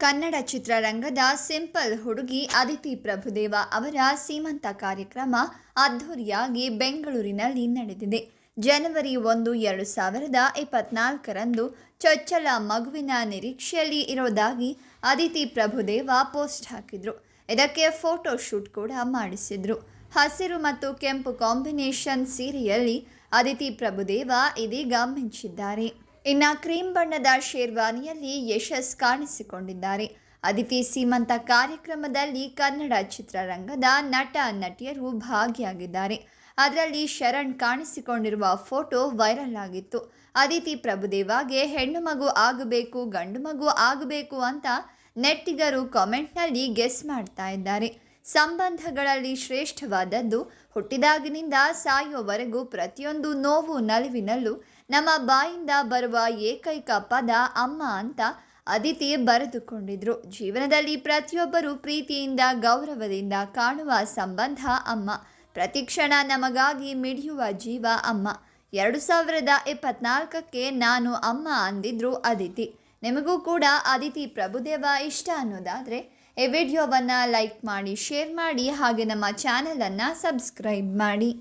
ಕನ್ನಡ ಚಿತ್ರರಂಗದ ಸಿಂಪಲ್ ಹುಡುಗಿ ಅದಿತಿ ಪ್ರಭುದೇವ ಅವರ ಸೀಮಂತ ಕಾರ್ಯಕ್ರಮ ಅದ್ಧೂರಿಯಾಗಿ ಬೆಂಗಳೂರಿನಲ್ಲಿ ನಡೆದಿದೆ. ಜನವರಿ ಒಂದು, ಎರಡು ಸಾವಿರದ ಇಪ್ಪತ್ನಾಲ್ಕರಂದು ಚೊಚ್ಚಲ ಮಗುವಿನ ನಿರೀಕ್ಷೆಯಲ್ಲಿ ಇರೋದಾಗಿ ಅದಿತಿ ಪ್ರಭುದೇವ ಪೋಸ್ಟ್ ಹಾಕಿದ್ರು. ಇದಕ್ಕೆ ಫೋಟೋ ಶೂಟ್ ಕೂಡ ಮಾಡಿಸಿದ್ರು. ಹಸಿರು ಮತ್ತು ಕೆಂಪು ಕಾಂಬಿನೇಷನ್ ಸೀರೆಯಲ್ಲಿ ಅದಿತಿ ಪ್ರಭುದೇವ ಇದೀಗ ಮಿಂಚಿದ್ದಾರೆ. ಇನ್ನ ಕ್ರೀಮ್ ಬಣ್ಣದ ಶೇರ್ವಾನಿಯಲ್ಲಿ ಯಶಸ್ ಕಾಣಿಸಿಕೊಂಡಿದ್ದಾರೆ. ಅದಿತಿ ಸೀಮಂತ ಕಾರ್ಯಕ್ರಮದಲ್ಲಿ ಕನ್ನಡ ಚಿತ್ರರಂಗದ ನಟ ನಟಿಯರು ಭಾಗಿಯಾಗಿದ್ದಾರೆ. ಅದರಲ್ಲಿ ಶರಣ್ ಕಾಣಿಸಿಕೊಂಡಿರುವ ಫೋಟೋ ವೈರಲ್ ಆಗಿತ್ತು. ಅದಿತಿ ಪ್ರಭುದೇವಾಗೆ ಹೆಣ್ಣು ಮಗು ಆಗಬೇಕು, ಗಂಡು ಮಗು ಆಗಬೇಕು ಅಂತ ನೆಟ್ಟಿಗರು ಕಾಮೆಂಟ್ನಲ್ಲಿ ಗೆಸ್ ಮಾಡ್ತಾ ಇದ್ದಾರೆ. ಸಂಬಂಧಗಳಲ್ಲಿ ಶ್ರೇಷ್ಠವಾದದ್ದು ಹುಟ್ಟಿದಾಗಿನಿಂದ ಸಾಯುವವರೆಗೂ ಪ್ರತಿಯೊಂದು ನೋವು ನಲಿವಿನಲ್ಲೂ ನಮ್ಮ ಬಾಯಿಂದ ಬರುವ ಏಕೈಕ ಪದ ಅಮ್ಮ ಅಂತ ಅದಿತಿ ಬರೆದುಕೊಂಡಿದ್ರು. ಜೀವನದಲ್ಲಿ ಪ್ರತಿಯೊಬ್ಬರು ಪ್ರೀತಿಯಿಂದ, ಗೌರವದಿಂದ ಕಾಣುವ ಸಂಬಂಧ ಅಮ್ಮ. ಪ್ರತಿಕ್ಷಣ ನಮಗಾಗಿ ಮಿಡಿಯುವ ಜೀವ ಅಮ್ಮ. ಎರಡು ಸಾವಿರದ ಇಪ್ಪತ್ನಾಲ್ಕಕ್ಕೆ ನಾನು ಅಮ್ಮ ಅಂದಿದ್ರು ಅದಿತಿ. ನಿಮಗೂ ಕೂಡ ಅದಿತಿ ಪ್ರಭುದೇವ ಇಷ್ಟ ಅನ್ನೋದಾದರೆ ಈ ವಿಡಿಯೋವನ್ನು ಲೈಕ್ ಮಾಡಿ ಶೇರ್ ಮಾಡಿ ಹಾಗೆ ನಮ್ಮ ಚಾನಲನ್ನು ಸಬ್ಸ್ಕ್ರೈಬ್ ಮಾಡಿ.